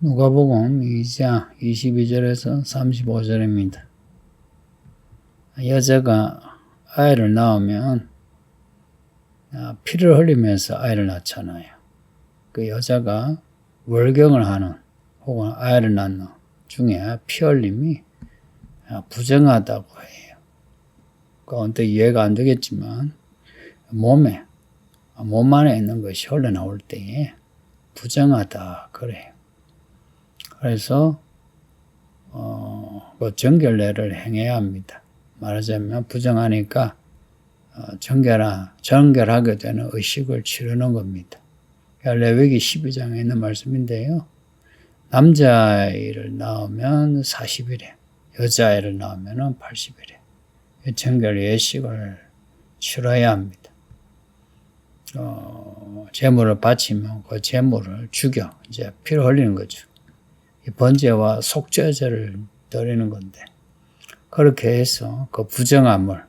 누가복음 2장 22절에서 35절입니다. 여자가 아이를 낳으면 아, 피를 흘리면서 아이를 낳잖아요. 그 여자가 월경을 하는 혹은 아이를 낳는 중에 피 흘림이 아, 부정하다고 해요. 그 언뜻 이해가 안 되겠지만 몸에 몸 안에 있는 것이 흘러나올 때에 부정하다 그래요. 그래서 어, 그 정결례를 행해야 합니다. 말하자면 부정하니까 어, 정결하, 정결하게 되는 의식을 치르는 겁니다. 레위기 12장에 있는 말씀인데요. 남자아이를 낳으면 40일에, 여자아이를 낳으면 80일에 정결 예식을 치러야 합니다. 어, 재물을 바치면 그 재물을 죽여 이제 피를 흘리는 거죠. 이 번제와 속죄제를 드리는 건데 그렇게 해서 그 부정함을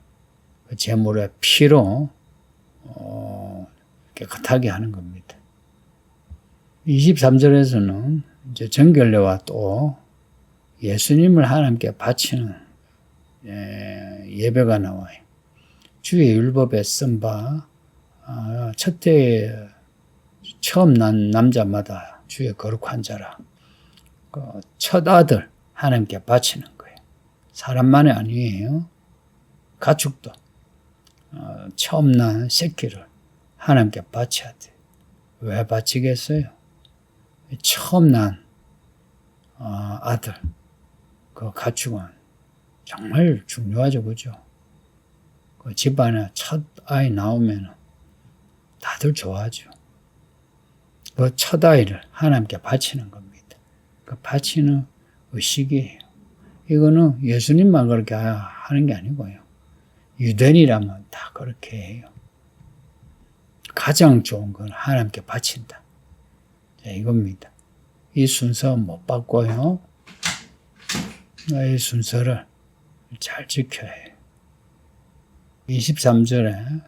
그 제물의 피로 어, 깨끗하게 하는 겁니다. 23절에서는 이제 정결례와 또 예수님을 하나님께 바치는 예, 예배가 나와요. 주의 율법에 쓴바 아, 첫째 처음 난 남자마다 주의 거룩한 자라 그 첫 아들 하나님께 바치는 거예요. 사람만이 아니에요. 가축도 어, 처음 난 새끼를 하나님께 바쳐야 돼. 왜 바치겠어요? 처음 난 어, 아들 그 가축은 정말 중요하죠, 그죠? 그 집안에 첫 아이 나오면 다들 좋아하죠. 그 첫 아이를 하나님께 바치는 겁니다. 그 바치는 의식이에요. 이거는 예수님만 그렇게 하는 게 아니고요. 유대인이라면 다 그렇게 해요. 가장 좋은 건 하나님께 바친다. 자, 이겁니다. 이 순서 못 바꿔요. 이 순서를 잘 지켜야 해요. 23절에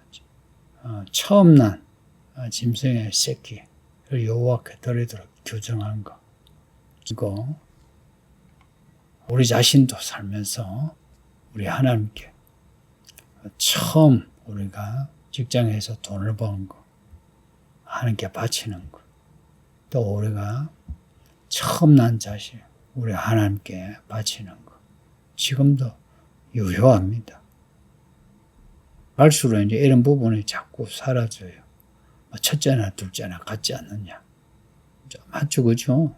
어, 처음 난 짐승의 새끼를 여호와께 드리도록 규정한 거. 이거 우리 자신도 살면서 우리 하나님께 처음 우리가 직장에서 돈을 버는 거 하나님께 바치는 거. 또 우리가 처음 난 자식 우리 하나님께 바치는 거. 지금도 유효합니다. 갈수록 이제 이런 부분이 자꾸 사라져요. 뭐 첫째나 둘째나 같지 않느냐. 맞죠, 그죠?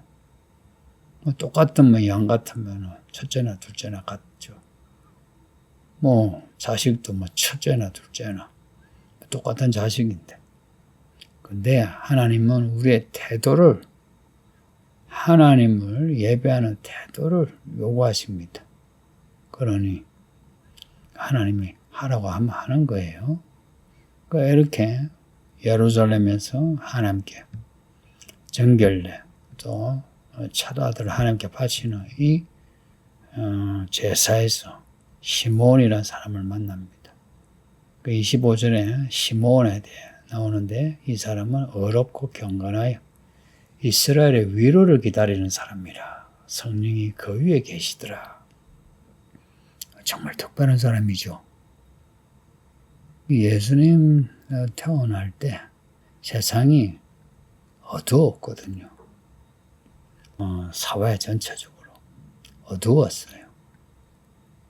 뭐 똑같은 뭐양 같으면 첫째나 둘째나 같죠. 뭐 자식도 뭐 첫째나 둘째나 똑같은 자식인데. 근데 하나님은 우리의 태도를 하나님을 예배하는 태도를 요구하십니다. 그러니 하나님이 하라고 하면 하는 거예요. 그러니까 이렇게 예루살렘에서 하나님께 정결례 또 차도아들 하나님께 바치는 이 어, 제사에서 시몬이라는 사람을 만납니다. 그 25절에 시몬에 대해 나오는데 이 사람은 어렵고 경건하여 이스라엘의 위로를 기다리는 사람이라 성령이 그 위에 계시더라. 정말 특별한 사람이죠. 예수님 태어날 때 세상이 어두웠거든요. 어, 사회 전체적으로 어두웠어요.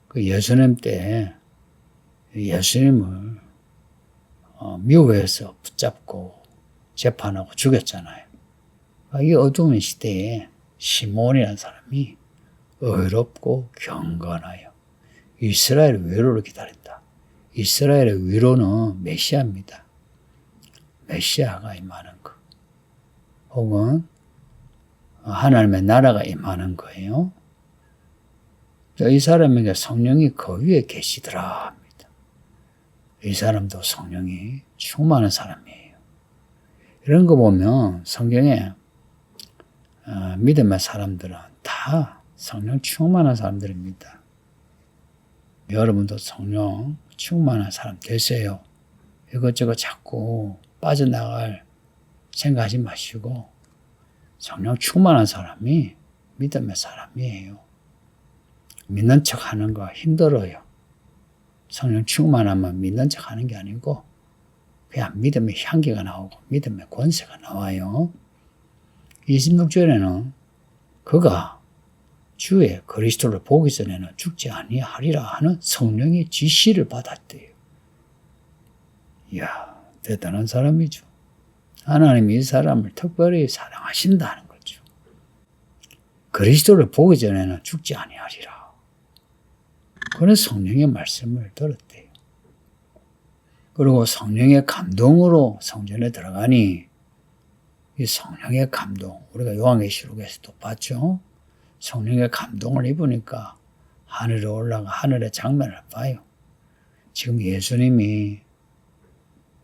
그 예수님 때 예수님을 어, 미워해서 붙잡고 재판하고 죽였잖아요. 아, 이 어두운 시대에 시몬이라는 사람이 어렵고 경건하여 이스라엘 위로를 기다린다. 이스라엘의 위로는 메시아입니다. 메시아가 임하는 것. 혹은 하나님의 나라가 임하는 거예요. 이 사람에게 성령이 그 위에 계시더라 합니다. 이 사람도 성령이 충만한 사람이에요. 이런 거 보면 성경에 어, 믿음의 사람들은 다 성령 충만한 사람들입니다. 여러분도 성령 충만한 사람 되세요. 이것저것 자꾸 빠져나갈 생각하지 마시고 성령 충만한 사람이 믿음의 사람이에요. 믿는 척 하는 거 힘들어요. 성령 충만하면 믿는 척 하는 게 아니고 그냥 믿음의 향기가 나오고 믿음의 권세가 나와요. 26절에는 그가 주의 그리스도를 보기 전에는 죽지 아니하리라 하는 성령의 지시를 받았대요. 이야, 대단한 사람이죠. 하나님이 이 사람을 특별히 사랑하신다는 거죠. 그리스도를 보기 전에는 죽지 아니하리라. 그런 성령의 말씀을 들었대요. 그리고 성령의 감동으로 성전에 들어가니 이 성령의 감동, 우리가 요한계시록에서도 봤죠. 성령의 감동을 입으니까 하늘에 올라가 하늘의 장면을 봐요. 지금 예수님이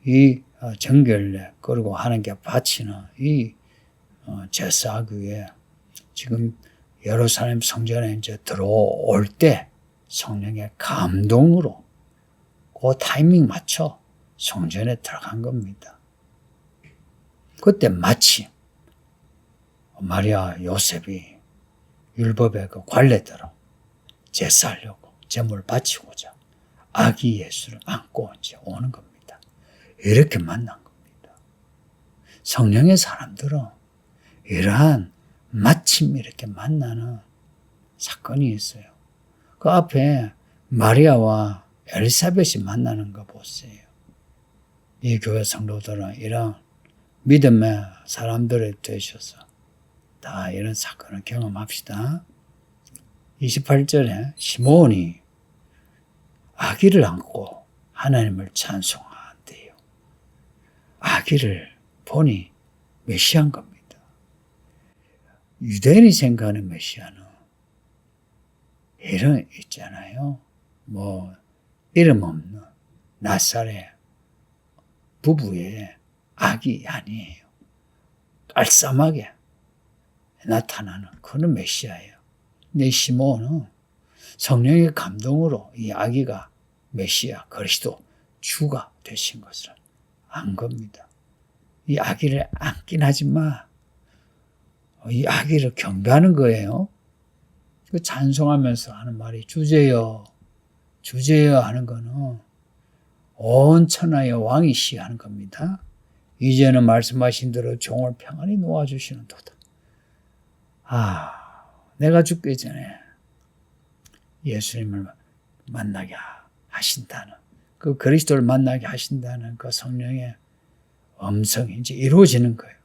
이 어, 정결례 그리고 하나님께 바치는 이 어, 제사하기 위해 지금 예루살렘 성전에 이제 들어올 때 성령의 감동으로 그 타이밍 맞춰 성전에 들어간 겁니다. 그때 마침 마리아 요셉이 율법의 그 관례대로 제사하려고 제물 바치고자 아기 예수를 안고 이제 오는 겁니다. 이렇게 만난 겁니다. 성령의 사람들은 이러한 마침 이렇게 만나는 사건이 있어요. 그 앞에 마리아와 엘리사벳이 만나는 거 보세요. 이 교회 성도들은 이런 믿음의 사람들이 되셔서 다 이런 사건을 경험합시다. 28절에 시몬이 아기를 안고 하나님을 찬송한대요. 아기를 보니 메시아인 겁니다. 유대인이 생각하는 메시아는 이런 있잖아요. 뭐 이름 없는 낯살의 부부의 아기 아니에요. 깔쌈하게 나타나는 그런 메시아예요. 내 시몬은 성령의 감동으로 이 아기가 메시아 그리스도 주가 되신 것을 안 겁니다. 이 아기를 안긴 하지만 이 아기를 경배하는 거예요. 그 찬송하면서 하는 말이 주제여, 주제여 하는 거는 온 천하의 왕이시 하는 겁니다. 이제는 말씀하신 대로 종을 평안히 놓아주시는 도다. 아, 내가 죽기 전에 예수님을 만나게 하신다는 그 그리스도를 만나게 하신다는 그 성령의 음성이 이제 이루어지는 거예요.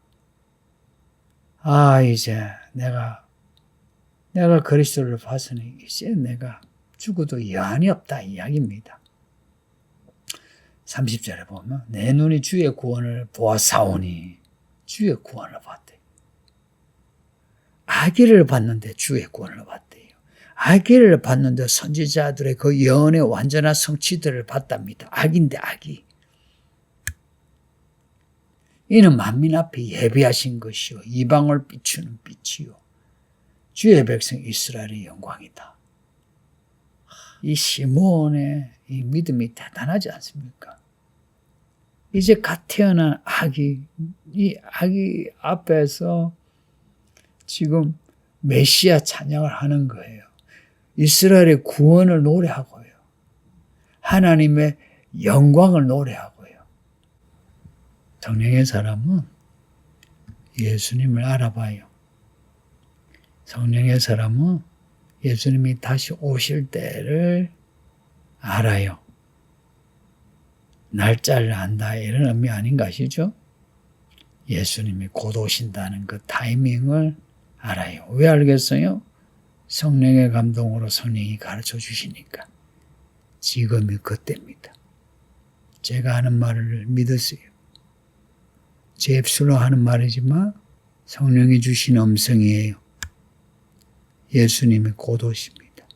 아, 이제 내가 내가 그리스도를 봤으니 이제 내가 죽어도 여한이 없다 이야기입니다. 30절에 보면 내 눈이 주의 구원을 보아사오니 주의 구원을 봤대. 아기를 봤는데 주의 구원을 봤대 요. 아기를 봤는데 선지자들의 그 예언의 완전한 성취들을 봤답니다. 아기인데 아기. 이는 만민 앞에 예비하신 것이요 이방을 비추는 빛이요 주의 백성 이스라엘의 영광이다. 이 시몬의 이 믿음이 대단하지 않습니까? 이제 갓 태어난 아기, 이 아기 앞에서 지금 메시아 찬양을 하는 거예요. 이스라엘의 구원을 노래하고요. 하나님의 영광을 노래하고요. 성령의 사람은 예수님을 알아봐요. 성령의 사람은 예수님이 다시 오실 때를 알아요. 날짜를 안다 이런 의미 아닌가 시죠 예수님이 곧 오신다는 그 타이밍을 알아요. 왜 알겠어요? 성령의 감동으로 성령이 가르쳐 주시니까. 지금이 그때입니다. 제가 하는 말을 믿으세요. 제 입술로 하는 말이지만 성령이 주신 음성이에요. 예수님이 곧 오십니다.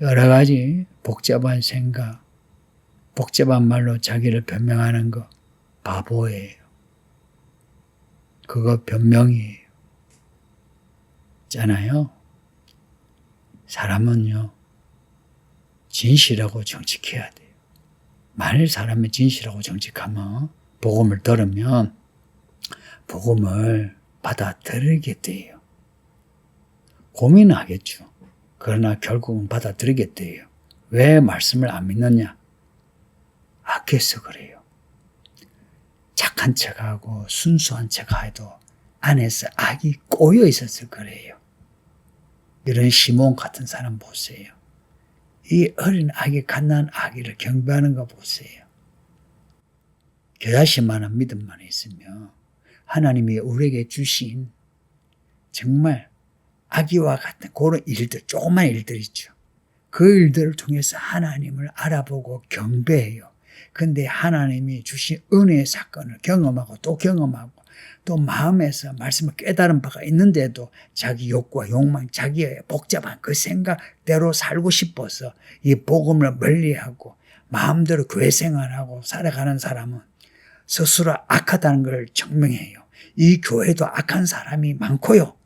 여러 가지 복잡한 생각, 복잡한 말로 자기를 변명하는 거 바보예요. 그거 변명이에요. 있잖아요. 사람은요, 진실하고 정직해야 돼요. 만일 사람이 진실하고 정직하면, 복음을 들으면, 복음을 받아들이게 돼요. 고민하겠죠. 그러나 결국은 받아들이게 돼요. 왜 말씀을 안 믿느냐? 악해서 그래요. 착한 척하고 순수한 척해도 안에서 악이 꼬여 있어서 그래요. 이런 시몬 같은 사람 보세요. 이 어린 아기 갓난 아기를 경배하는 거 보세요. 겨자씨만한 믿음만 있으면 하나님이 우리에게 주신 정말 아기와 같은 그런 일들, 조그만 일들 있죠. 그 일들을 통해서 하나님을 알아보고 경배해요. 근데 하나님이 주신 은혜의 사건을 경험하고 또 경험하고 또 마음에서 말씀을 깨달은 바가 있는데도 자기 욕구와 욕망, 자기의 복잡한 그 생각대로 살고 싶어서 이 복음을 멀리하고 마음대로 교회 생활하고 살아가는 사람은 스스로 악하다는 걸 증명해요. 이 교회도 악한 사람이 많고요.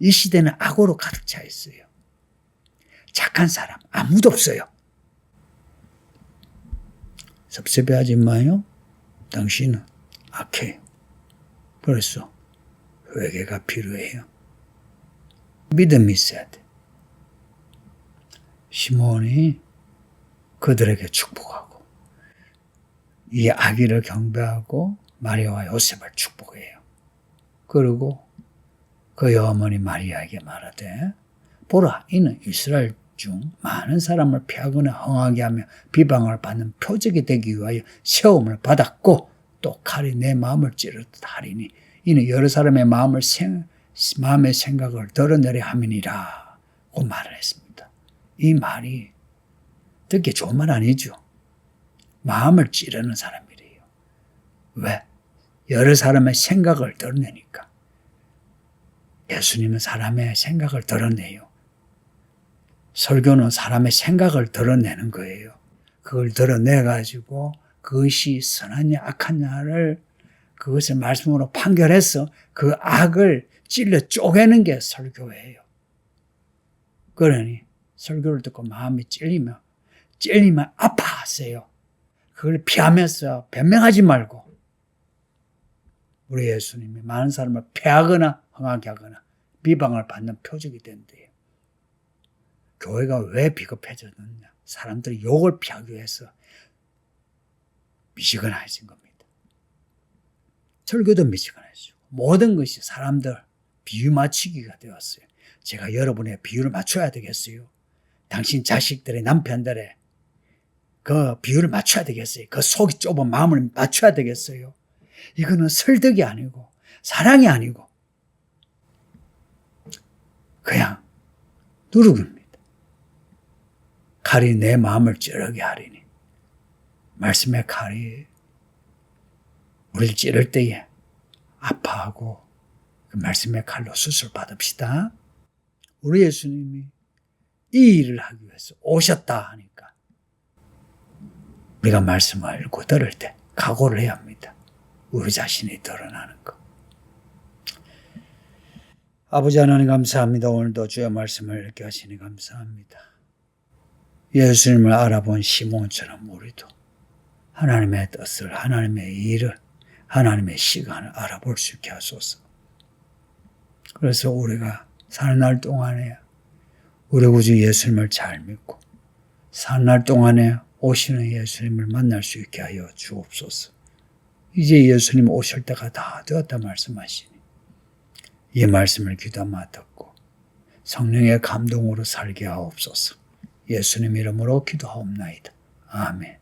이 시대는 악으로 가득 차 있어요. 착한 사람 아무도 없어요. 섭섭해하지 마요. 당신은 악해요. 그래서 회개가 필요해요. 믿음이 있어야 돼. 시몬이 그들에게 축복하고 이 아기를 경배하고 마리아와 요셉을 축복해요. 그리고 그 어머니 마리아에게 말하되 보라 이는 이스라엘 중 많은 사람을 피하거나 흥하게 하며 비방을 받는 표적이 되기 위하여 세움을 받았고 또 칼이 내 마음을 찌르듯 하리니 이는 여러 사람의 마음을 생, 마음의 생각을 드러내려 함이니라 고 말을 했습니다. 이 말이 듣기 좋은 말 아니죠. 마음을 찌르는 사람이래요. 왜? 여러 사람의 생각을 드러내니까. 예수님은 사람의 생각을 드러내요. 설교는 사람의 생각을 드러내는 거예요. 그걸 드러내가지고 그것이 선하냐 악하냐를 그것을 말씀으로 판결해서 그 악을 찔러 쪼개는 게 설교예요. 그러니 설교를 듣고 마음이 찔리면 찔리면 아파하세요. 그걸 피하면서 변명하지 말고 우리 예수님이 많은 사람을 패하거나 흥하게 하거나 비방을 받는 표적이 된대요. 교회가 왜 비겁해졌느냐? 사람들이 욕을 피하기 위해서 미지근해진 겁니다. 설교도 미지근해지고 모든 것이 사람들 비유 맞추기가 되었어요. 제가 여러분의 비유를 맞춰야 되겠어요. 당신 자식들의 남편들의 그 비유를 맞춰야 되겠어요. 그 속이 좁은 마음을 맞춰야 되겠어요. 이거는 설득이 아니고 사랑이 아니고 그냥 누르기입니다. 칼이 내 마음을 찌르게 하리니 말씀의 칼이 우리를 찌를 때에 아파하고 그 말씀의 칼로 수술 받읍시다. 우리 예수님이 이 일을 하기 위해서 오셨다 하니까 우리가 말씀을 읽고 들을 때 각오를 해야 합니다. 우리 자신이 드러나는 것. 아버지 하나님 감사합니다. 오늘도 주의 말씀을 읽게 하시니 감사합니다. 예수님을 알아본 시몬처럼 우리도 하나님의 뜻을, 하나님의 일을, 하나님의 시간을 알아볼 수 있게 하소서. 그래서 우리가 사는 날 동안에 우리 구주 예수님을 잘 믿고 사는 날 동안에 오시는 예수님을 만날 수 있게 하여 주옵소서. 이제 예수님 오실 때가 다 되었다 말씀하시니 이 말씀을 귀담아 듣고 성령의 감동으로 살게 하옵소서. 예수님 이름으로 기도하옵나이다. 아멘.